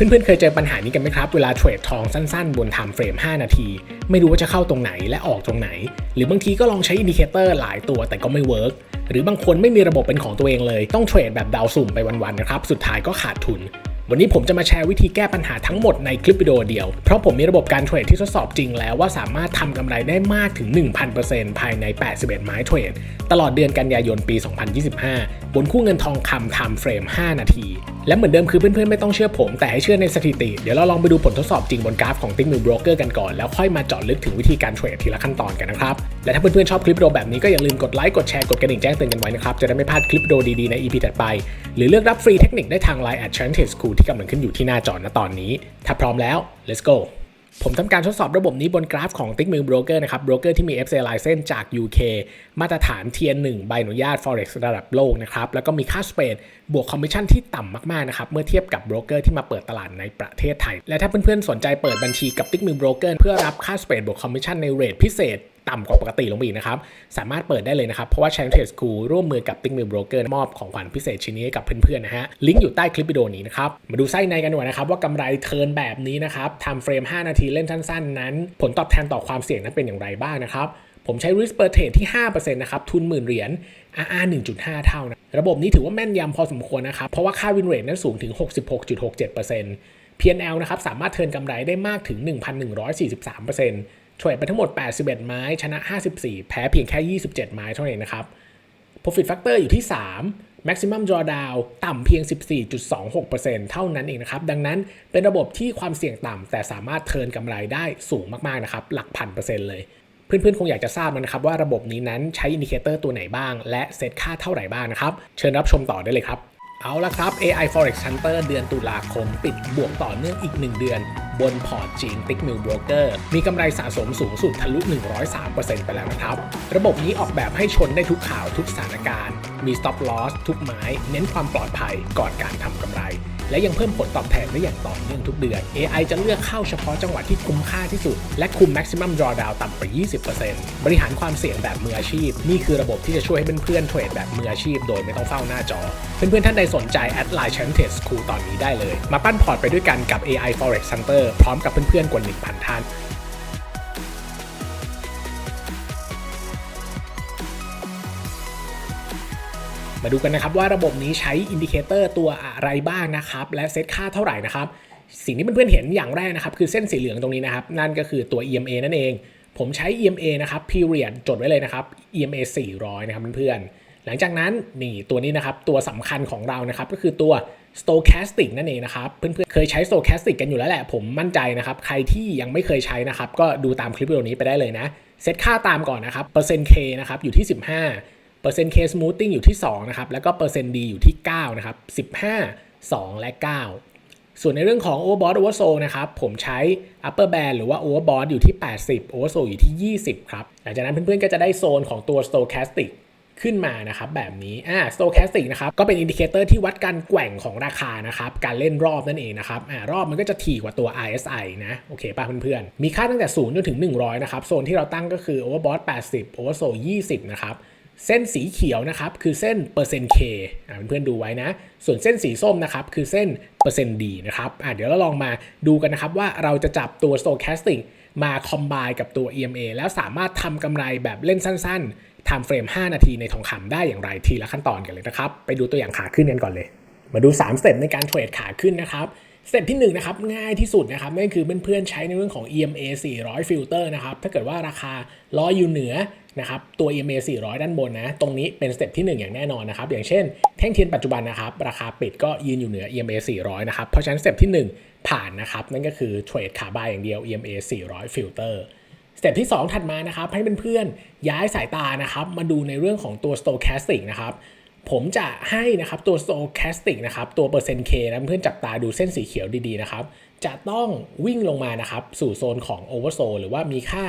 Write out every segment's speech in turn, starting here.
เพื่อนๆ เคยเจอปัญหานี้กันไหมครับ เวลาเทรดทองสั้นๆ บนไทม์เฟรม 5 นาที ไม่รู้ว่าจะเข้าตรงไหนและออกตรงไหน หรือบางทีก็ลองใช้อินดิเคเตอร์หลายตัวแต่ก็ไม่เวิร์กหรือบางคนไม่มีระบบเป็นของตัวเองเลย ต้องเทรดแบบดาวสุ่มไปวันๆ นะครับ สุดท้ายก็ขาดทุน วันนี้ผมจะมาแชร์วิธีแก้ปัญหาทั้งหมดในคลิปวิดีโอเดียว เพราะผมมีระบบการเทรดที่ทดสอบจริงแล้วว่าสามารถทำกำไรได้มากถึง 1,000%ภายใน 81 ไม้เทรด ตลอดเดือนกันยายนปี 2025 บนคู่เงินทองคำ time frame 5นาที และเหมือนเดิมคือเพื่อนๆ ไม่ต้องเชื่อผม แต่ให้เชื่อในสถิติ เดี๋ยวเราลองไปดูผลทดสอบจริงบนกราฟของ t i c k m i l Broker กันก่อนแล้วค่อยมาเจาะลึกถึงวิธีการเทรดทีละขั้นตอนกันนะครับและถ้าเพื่อนๆชอบคลิปวิดีโอแบบนี้ก็อย่าลืมกดไลค์ กดแชร์ กดกระดิ่งแจ้งเตือนกันไว้นะครับ จะได้ไม่พลาดคลิปวิดีโอดีๆใน EP ถัดไป หรือเลือกรับฟรีเทคนิคได้ทาง Line at Channel School ที่กำลังขึ้นอยู่ที่หน้าจอณตอนนี้ ถ้าพร้อมแล้ว let's go ผมทำการทดสอบระบบนี้บนกราฟของ t i c k m i l Broker นะครับ โบรกเกอร์ที่มี FCA license จาก UK มาตรฐาน Tier 1ใบอนุญาต Forex ระดับโลกนะครับ แล้วก็มีค่าสเปดบวกคอมมิชชั่นที่ต่ำมาก ๆ นะครับ เมื่อเทียบกับโบรกเกอร์ที่มาเปิดตลาดในประเทศไทย และถ้าเพื่อน ๆ สนใจเปิดบัญชีกับ t i c k m i l Broker เพื่อรับค่าสเปดบวกคอมมิชชั่นในเรทพิเศษ ต่ำกว่าปกติลงไปอีกนะครับ สามารถเปิดได้เลยนะครับ เพราะว่า Channel Trade School ร่วมมือกับ t i c k m i l Broker มอบของขวัญพิเศษชิ้นนี้ให้กับเพื่อนๆนะฮะ ลิงก์อยู่ใต้คลิปวิดีโอนี้นะครับ มาดูไส้ในกันดีกว่านะครับ ว่ากำไรเทิร์นแบบนี้นะครับทำเฟรม 5 นาทีเล่นสั้นๆ นั้น ผลตอบแทนต่อความเสี่ยงนั้นเป็นอย่างไรบ้างนะครับผมใช้ risk per trade ที่ 5%นะครับ ทุนหมื่นเหรียญ RR 1.5 เท่านะ ระบบนี้ถือว่าแม่นยำพอสมควรนะครับ เพราะว่าค่า win rate นั้นสูงถึง 66.67% P&L นะครับ สามารถเทินกำไรได้มากถึง 1,143% เทรดไปทั้งหมด 81 ไม้ ชนะ 54 แพ้เพียงแค่ 27 ไม้เท่านั้นนะครับ Profit Factor อยู่ที่ 3 Maximum Drawdown ต่ำเพียง 14.26%เท่านั้นเองนะครับ ดังนั้นเป็นระบบที่ความเสี่ยงต่ำ แต่สามารถเทิร์นกำไรได้สูงมากๆนะครับ หลักพันเปอร์เซ็นต์เลย เพื่อนๆ คงอยากจะทราบแล้วนะครับว่าระบบนี้นั้นใช้อินดิเคเตอร์ตัวไหนบ้าง และเซตค่าเท่าไหร่บ้างนะครับ เชิญรับชมต่อได้เลยครับ เอาละครับ AI Forex Hunter เดือนตุลาคม ปิดบวกต่อเนื่องอีก 1 เดือน บนพอร์ตจีน t i c k m i l Broker มีกำไรสะสมสูงสุดทะลุ 103%ไปแล้วนะครับ ระบบนี้ออกแบบให้ชนได้ทุกข่าวทุกสถานการณ์ มี stop loss ทุกไม้ เน้นความปลอดภัยก่อนการทำกำไร และยังเพิ่มผลตอบแทนได้อย่างต่อเนื่องทุกเดือน AI จะเลือกเข้าเฉพาะจังหวะที่คุ้มค่าที่สุด และคุม maximum drawdown ต่ำกว่า 20%บริหารความเสี่ยงแบบมืออาชีพ นี่คือระบบที่จะช่วยให้เพื่อนๆเทรดแบบมืออาชีพ โดยไม่ต้องเฝ้าหน้าจอ เพื่อนๆท่านใดสนใจแอดไลน์ Channel Trade School ตอนนี้ได้เลย มาปั้นพอร์ตไปด้วยกันกับ AI Forex Center พร้อมกับเพื่อนๆกว่า1,000ท่าน มาดูกันนะครับว่าระบบนี้ใช้อินดิเคเตอร์ตัวอะไรบ้างนะครับ และเซตค่าเท่าไหร่นะครับ สิ่งที่เพื่อนๆเห็นอย่างแรกนะครับ คือเส้นสีเหลืองตรงนี้นะครับ นั่นก็คือตัว EMA นั่นเอง ผมใช้ EMA นะครับ period จดไว้เลยนะครับ EMA 400 นะครับเพื่อนๆหลังจากนั้นนี่ตัวนี้นะครับ ตัวสำคัญของเรานะครับ ก็คือตัว stochastic นั่นเองนะครับ เพื่อนๆเคยใช้ stochastic กันอยู่แล้วแหละ ผมมั่นใจนะครับ ใครที่ยังไม่เคยใช้นะครับ ก็ดูตามคลิปวิดีโอนี้ไปได้เลยนะเซตค่าตามก่อนนะครับเปอร์เซ็นต์ K นะครับอยู่ที่ 15 เปอร์เซ็นต์ K smoothing อยู่ที่2นะครับแล้วก็เปอร์เซ็นต์ D อยู่ที่9นะครับ15 2 และ 9 ส่วนในเรื่องของ overbought oversold นะครับผมใช้ upper band หรือว่า overbought อยู่ที่ 80 oversold อยู่ที่ 20 ครับหลังจากนั้นเพื่อนๆก็จะได้โซนของตัว stochastic ขึ้นมานะครับแบบนี้อ่า stochastic นะครับก็เป็นอินดิเคเตอร์ที่วัดการแกว่งของราคานะครับการเล่นรอบนั่นเองนะครับอ่ารอบมันก็จะถี่กว่าตัว RSI นะโอเคป่ะเพื่อนๆ มีค่าตั้งแต่0จนถึง 100 นะครับ โซนที่เราตั้งก็คือ overbought 80 oversold 20 นะครับ เส้นสีเขียวนะครับคือเส้นเปอร์เซ็นต์ K อ่าเพื่อนๆดูไว้นะ ส่วนเส้นสีส้มนะครับคือเส้นเปอร์เซ็นต์ D นะครับอ่าเดี๋ยวเราลองมาดูกันนะครับว่าเราจะจับตัว stochastic มาคอม b บกับตัว EMA แล้วสามารถทำกำไรแบบเล่นสั้นๆทำเฟรม 5 นาทีในทองคำได้อย่างไรทีละขั้นตอนกันเลยนะครับ ไปดูตัวอย่างขาขึ้นกันก่อนเลย มาดู 3 สเต็ปในการเทรดขาขึ้นนะครับสเต็ปที่1นะครับง่ายที่สุดนะครับนั่นคือเพื่อนๆใช้ในเรื่องของ EMA 400ฟิลเตอร์นะครับถ้าเกิดว่าราคาล้ออยู่เหนือ นะครับตัว EMA 400 ด้านบนนะ ตรงนี้เป็นสเต็ปที่ 1 อย่างแน่นอนนะครับ อย่างเช่นแท่งเทียนปัจจุบันนะครับ ราคาปิดก็ยืนอยู่เหนือ EMA 400 นะครับ เพราะฉะนั้นสเต็ปที่ 1 ผ่านนะครับ นั่นก็คือเทรดขาบายอย่างเดียว EMA 400ฟิลเตอร์สเต็ปที่ 2 ถัดมานะครับ ให้เพื่อนๆย้ายสายตานะครับ มาดูในเรื่องของตัว stochastic นะครับผมจะให้นะครับตัว stochastic นะครับตัวเปอร์เซ็นต์ K นะเพื่อนจับตาดูเส้นสีเขียวดีๆนะครับจะต้องวิ่งลงมานะครับสู่โซนของ oversold หรือว่ามีค่า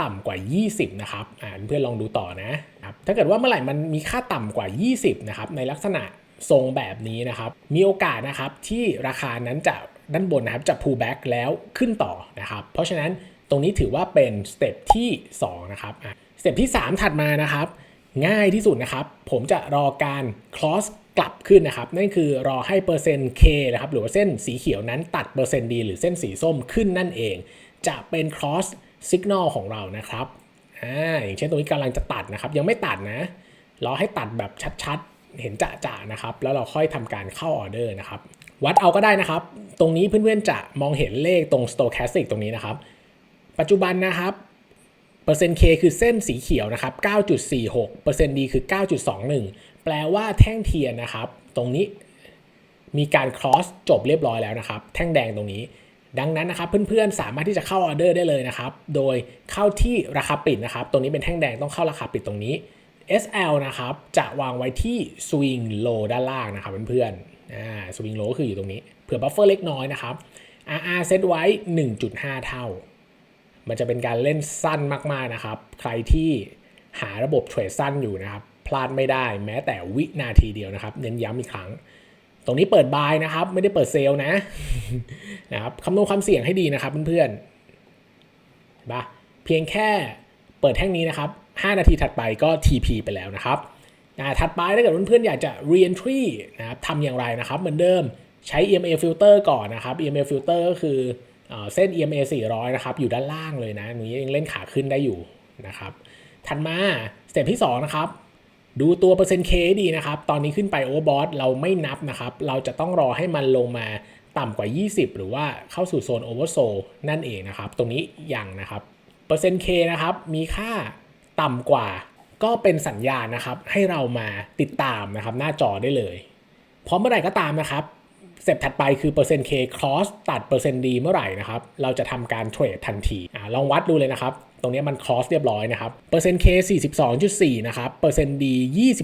ต่ำกว่า 20 นะครับอ่าเพื่อนลองดูต่อนะครับถ้าเกิดว่าเมื่อไหร่มันมีค่าต่ำกว่า 20 นะครับ ในลักษณะทรงแบบนี้นะครับ มีโอกาสนะครับที่ราคานั้นจะด้านบนนะครับจะ pull back แล้วขึ้นต่อนะครับ เพราะฉะนั้นตรงนี้ถือว่าเป็นสเต็ปที่ 2 นะครับสเต็ปที่ 3 ถัดมานะครับ ง่ายที่สุดนะครับ ผมจะรอการ cross กลับขึ้นนะครับ นั่นคือรอให้เปอร์เซ็นต์ K นะครับ หรือว่าเส้นสีเขียวนั้นตัดเปอร์เซ็นต์ดีหรือเส้นสีส้มขึ้นนั่นเอง จะเป็น cross signal ของเรานะครับอ่าอย่างเช่นตรงนี้กำลังจะตัดนะครับ ยังไม่ตัดนะรอให้ตัดแบบชัดๆ เห็นจะๆนะครับ แล้วเราค่อยทำการเข้าออเดอร์นะครับ วัดเอาก็ได้นะครับ ตรงนี้เพื่อนๆจะมองเห็นเลขตรง stochastic ตรงนี้นะครับ ปัจจุบันนะครับเปอร์เซ็นต์ K คือเส้นสีเขียวนะครับ 9.46เปอร์เซ็นต์ D คือ 9.21 แปลว่าแท่งเทียนนะครับ ตรงนี้มีการ cross จบเรียบร้อยแล้วนะครับ แท่งแดงตรงนี้ ดังนั้นนะครับเพื่อนๆสามารถที่จะเข้าออเดอร์ได้เลยนะครับ โดยเข้าที่ราคาปิดนะครับ ตรงนี้เป็นแท่งแดงต้องเข้าราคาปิดตรงนี้ SL นะครับจะวางไว้ที่ swing low ด้านล่างนะครับเพื่อนๆอ่า swing low ก็คืออยู่ตรงนี้เผื่อ buffer เล็กน้อยนะครับ RR เซตไว้ 1.5 เท่า มันจะเป็นการเล่นสั้นมากๆนะครับ ใครที่หาระบบเทรดสั้นอยู่นะครับ พลาดไม่ได้แม้แต่วินาทีเดียวนะครับ เน้นย้ำอีกครั้ง ตรงนี้เปิดบายนะครับ ไม่ได้เปิดเซลล์นะนะครับคำนวณความเสี่ยงให้ดีนะครับเพื่อนๆนปะเพียงแค่เปิดแท่งนี้นะครับ 5 นาทีถัดไปก็ TP ไปแล้วนะครับอ่าถัดไปถ้าเกิดเพื่อนๆอยากจะ reentry นะครับทำอย่างไรนะครับ เหมือนเดิมใช้ EMA filter ก่อนนะครับ EMA filter ก็คือเอ่อเส้น EMA 400 นะครับ อยู่ด้านล่างเลยนะตรงนี้ยังเล่นขาขึ้นได้อยู่นะครับ ถัดมาสเต็ปที่ 2 นะครับ ดูตัวเปอร์เซ็นต์เคดีนะครับ ตอนนี้ขึ้นไปโอเวอร์บอทเราไม่นับนะครับ เราจะต้องรอให้มันลงมาต่ำกว่า 20 หรือว่าเข้าสู่โซนโอเวอร์โซนั่นเองนะครับ ตรงนี้ยังนะครับ เปอร์เซ็นต์เคนะครับ มีค่าต่ำกว่าก็เป็นสัญญาณนะครับ ให้เรามาติดตามนะครับ หน้าจอได้เลย พร้อมเมื่อไหร่ก็ตามนะครับ สเต็ปถัดไปคือเปอร์เซ็นต์ K cross ตัดเปอร์เซ็นต์ D เมื่อไหร่นะครับ เราจะทำการเทรดทันทีอลองวัดดูเลยนะครับ ตรงนี้มัน cross เรียบร้อยนะครับ เปอร์เซ็นต์ K 42.4 นะครับ เปอร์เซ็นต์ D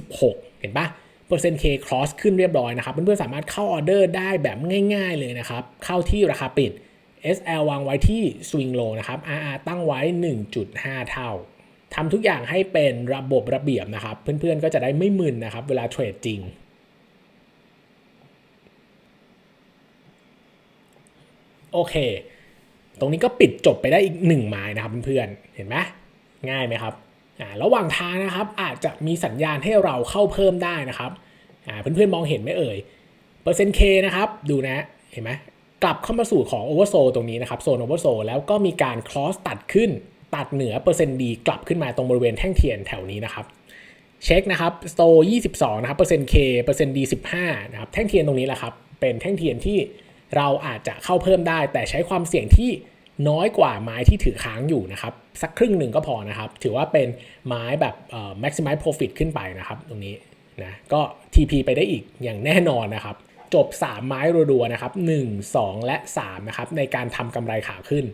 26 เห็นปะเปอร์เซ็นต์ K cross ขึ้นเรียบร้อยนะครับเพื่อนๆสามารถเข้าออเดอร์ได้แบบง่ายๆเลยนะครับ เข้าที่ราคาปิด SL วางไว้ที่ swing low นะครับ RR ตั้งไว้ 1.5 เท่าทำทุกอย่างให้เป็นระบบระเบียบนะครับ เพื่อนๆก็จะได้ไม่มึนนะครับ เวลาเทรดจริง โอเค ตรงนี้ก็ปิดจบไปได้อีกหนึ่งไม้นะครับเพื่อนๆเห็นไหมง่ายไหมครับอ่าระหว่างทางนะครับอาจจะมีสัญญาณให้เราเข้าเพิ่มได้นะครับอ่าเพื่อนๆมองเห็นไหมเอ่ยเปอร์เซ็นต์ K นะครับดูนะเห็นไหมกลับเข้ามาสู่ของ Oversold ตรงนี้นะครับโซน Oversold แล้วก็มีการ cross ตัดขึ้น ตัดเหนือเปอร์เซ็นต์ดีกลับขึ้นมาตรงบริเวณแท่งเทียนแถวนี้นะครับเช็คนะครับสโต22นะครับเปอร์เซ็นต์ K เปอร์เซ็นต์ D 15นะครับแท่งเทียนตรงนี้แหละครับเป็นแท่งเทียนที่ เราอาจจะเข้าเพิ่มได้ แต่ใช้ความเสี่ยงที่น้อยกว่าไม้ที่ถือค้างอยู่นะครับสักครึ่งหนึ่งก็พอนะครับ ถือว่าเป็นไม้แบบเอ่อ maximize profit ขึ้นไปนะครับ ตรงนี้นะก็ TP ไปได้อีกอย่างแน่นอนนะครับ จบ 3 ไม้รัวๆนะครับ 1 2 และ3นะครับในการทำกำไรขาขึ้น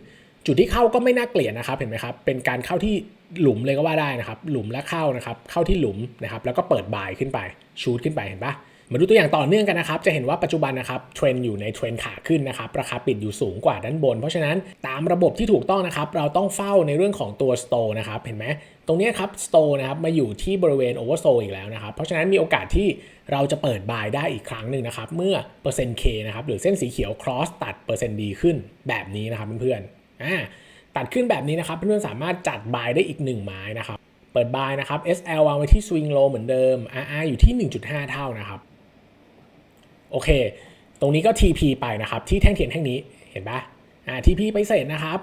จุดที่เข้าก็ไม่น่าเกลียดนะครับเห็นไหมครับ เป็นการเข้าที่หลุมเลยก็ว่าได้นะครับ หลุมและเข้านะครับ เข้าที่หลุมนะครับ แล้วก็เปิดบายขึ้นไปชูดขึ้นไปเห็นปะ มาดูตัวอย่างต่อเนื่องกันนะครับ จะเห็นว่าปัจจุบันนะครับเทรนอยู่ในเทรนขาขึ้นนะครับ ราคาปิดอยู่สูงกว่าด้านบน เพราะฉะนั้นตามระบบที่ถูกต้องนะครับ เราต้องเฝ้าในเรื่องของตัว store นะครับ เห็นไหมตรงนี้ครับ store นะครับมาอยู่ที่บริเวณ oversold อีกแล้วนะครับ เพราะฉะนั้นมีโอกาสที่เราจะเปิดบายได้อีกครั้งหนึ่งนะครับ เมื่อเปอร์เซ็นต์ K นะครับหรือเส้นสีเขียว cross ตัดเปอร์เซ็นต์ดีขึ้นแบบนี้นะครับเพื่อนๆอ่าตัดขึ้นแบบนี้นะครับ เพื่อนๆสามารถจัดบายได้อีก1ไม้นะครับเปิดบายนะครับ SL วางไว้ที่ swing low เหมือนเดิม RR อยู่ที่ 1.5 เท่านะครับ โอเค ตรงนี้ก็ TP ไปนะครับ ที่แท่งเทียนแท่งนี้เห็นปะอ่า TP ไปเสร็จนะครับ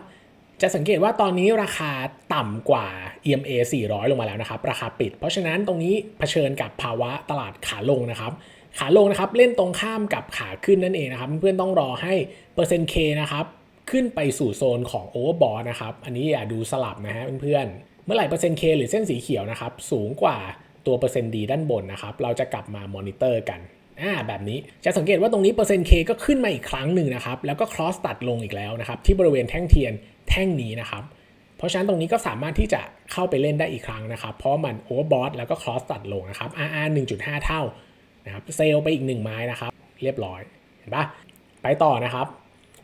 จะสังเกตว่าตอนนี้ราคาต่ำกว่า EMA 400 ลงมาแล้วนะครับ ราคาปิด เพราะฉะนั้นตรงนี้เผชิญกับภาวะตลาดขาลงนะครับ ขาลงนะครับเล่นตรงข้ามกับขาขึ้นนั่นเองนะครับ เพื่อนๆต้องรอให้เปอร์เซ็นต์ K นะครับขึ้นไปสู่โซนของ Overbought นะครับ อันนี้อย่าดูสลับนะฮะเพื่อนๆ เมื่อไหร่เปอร์เซ็นต์ K หรือเส้นสีเขียวนะครับ สูงกว่าตัวเปอร์เซ็นต์ดีด้านบนนะครับ เราจะกลับมามอนิเตอร์กัน อ่าแบบนี้จะสังเกตว่าตรงนี้เปอร์เซ็นต์ K ก็ขึ้นมาอีกครั้งหนึ่งนะครับแล้วก็ cross ตัดลงอีกแล้วนะครับที่บริเวณแท่งเทียนแท่งนี้นะครับเพราะฉะนั้นตรงนี้ก็สามารถที่จะเข้าไปเล่นได้อีกครั้งนะครับ เพราะมัน overbought แล้วก็ cross ตัดลงนะครับ RR 1.5 เท่านะครับเซลไปอีก 1 ไม้นะครับ เรียบร้อยเห็นปะไปต่อนะครับ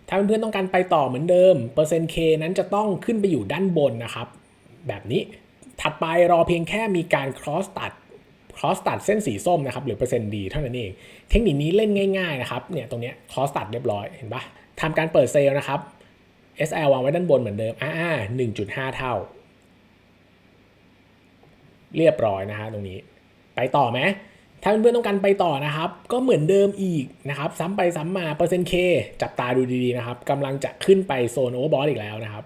ถ้าเพื่อนๆต้องการไปต่อเหมือนเดิมเปอร์เซ็นต์ K นั้นจะต้องขึ้นไปอยู่ด้านบนนะครับ แบบนี้ถัดไปรอเพียงแค่มีการ cross ตัด cross ตัดเส้นสีส้มนะครับหรือเปอร์เซ็นต์ดีเท่านั้นเอง เทคนิคนี้เล่นง่ายๆนะครับเนี่ยตรงเนี้ย cross ตัดเรียบร้อยเห็นปะทำการเปิดเซลล์นะครับ SL วางไว้ด้านบนเหมือนเดิมอ่า1.5เท่า เรียบร้อยนะฮะตรงนี้ ไปต่อไหมถ้าเพื่อนๆต้องการไปต่อนะครับ ก็เหมือนเดิมอีกนะครับ ซ้ำไปซ้ำมาเปอร์เซ็นต์เคจับตาดูดีๆนะครับกำลังจะขึ้นไปโซนโอเวอร์บอทอีกแล้วนะครับ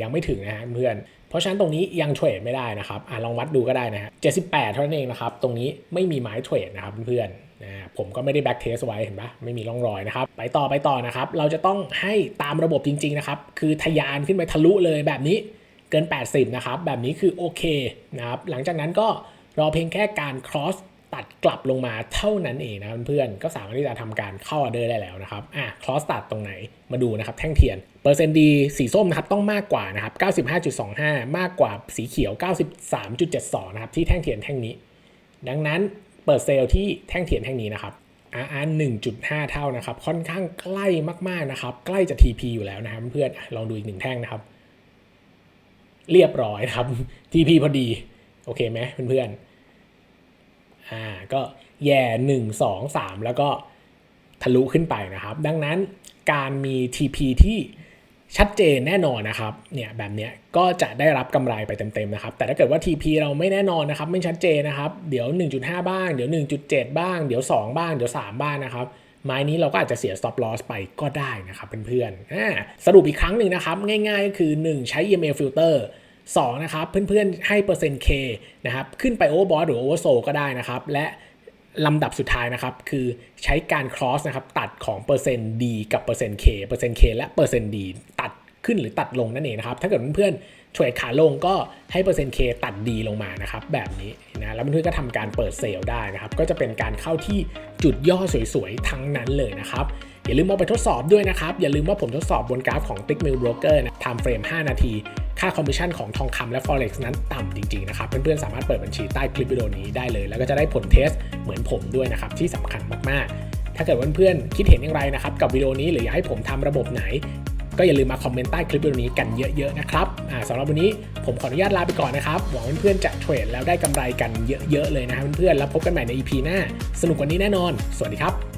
ยังไม่ถึงนะฮะเพื่อน เพราะฉะนั้นตรงนี้ยังเทรดไม่ได้นะครับอะลองวัดดูก็ได้นะฮะ78เท่านั้นเองนะครับ ตรงนี้ไม่มีไม้เทรดนะครับเพื่อนนะผมก็ไม่ได้แบ็กเทสไว้เห็นปะไม่มีร่องรอยนะครับ ไปต่อไปต่อนะครับ เราจะต้องให้ตามระบบจริง ๆ นะครับ คือทะยานขึ้นไปทะลุเลยแบบนี้เกิน 80 นะครับ แบบนี้คือโอเคนะครับ หลังจากนั้นก็รอเพียงแค่การ cross ตัดกลับลงมาเท่านั้นเองนะเพื่อนๆก็สามารถที่จะทำการเข้าออเดอร์ได้แล้วนะครับอะ cross ตัดตรงไหนมาดูนะครับแท่งเทียนเปอร์เซ็นต์ดีสีส้มนะครับต้องมากกว่านะครับ95.25 มากกว่าสีเขียว 93.72นะครับที่แท่งเทียนแท่งนี้ ดังนั้นเปิดเซลล์ที่แท่งเทียนแท่งนี้นะครับ RR 1.5 เท่านะครับ ค่อนข้างใกล้มากๆนะครับ ใกล้จะ TP อยู่แล้วนะครับเพื่อนลองดูอีกหนึ่งแท่งนะครับ เรียบร้อยนะครับ TP พอดี โอเคไหมเพื่อนๆ อ่าก็แย่หนึ่งสองสามแล้วก็ทะลุขึ้นไปนะครับ ดังนั้นการมี TP ที่ชัดเจนแน่นอนนะครับเนี่ยแบบเนี้ยก็จะได้รับกำไรไปเต็มๆนะครับ แต่ถ้าเกิดว่า TP เราไม่แน่นอนนะครับ ไม่ชัดเจนนะครับ เดี๋ยว 1.5 บ้าง เดี๋ยว 1.7 บ้าง เดี๋ยว 2 บ้าง เดี๋ยว 3 บ้างนะครับไม้นี้เราก็อาจจะเสีย stop loss ไปก็ได้นะครับเพื่อนๆสรุปอีกครั้งหนึ่งนะครับ ง่ายๆก็คือ 1 ใช้ EMA filter 2นะครับเพื่อนๆให้เปอร์เซ็นต์ K นะครับขึ้นไป overbought หรือ oversold ก็ได้นะครับและลำดับสุดท้ายนะครับคือใช้การ cross นะครับตัดของเปอร์เซ็นต์ D กับเปอร์เซ็นต์ K เปอร์เซ็นต์ K และเปอร์เซ็นต์ D ตัดขึ้นหรือตัดลงนั่นเองนะครับถ้าเกิดเพื่อนๆเทรดขาลงก็ให้เปอร์เซ็นต์ K ตัด D ลงมานะครับแบบนี้นะแล้วเพื่อนๆก็ทำการเปิดเซลล์ได้นะครับก็จะเป็นการเข้าที่จุดย่อสวยๆทั้งนั้นเลยนะครับ อย่าลืมเอาไปทดสอบด้วยนะครับ อย่าลืมว่าผมทดสอบบนกราฟของ t i c k m i l Broker นะ time frame 5 นาที ค่าคอมมิชชั่นของทองคำและ forex นั้นต่ำจริงๆนะครับ เพื่อนๆ สามารถเปิดบัญชีใต้คลิปวิดีโอนี้ได้เลย แล้วก็จะได้ผลเทสเหมือนผมด้วยนะครับ ที่สำคัญมากๆ ถ้าเกิดเพื่อนๆ คิดเห็นอย่างไรนะครับกับวิดีโอนี้หรืออยากให้ผมทำระบบไหนก็อย่าลืมมาคอมเมนต์ใต้คลิปวิดีโอนี้กันเยอะๆนะครับสำหรับวันนี้ผมขออนุญาตลาไปก่อนนะครับ หวังเพื่อนๆจะเทรดแล้วได้กำไรกันเยอะๆเลยนะครับเพื่อนๆ แล้วพบกันใหม่ใน EP หน้า สนุกกว่านี้แน่นอน สวัสดีครับ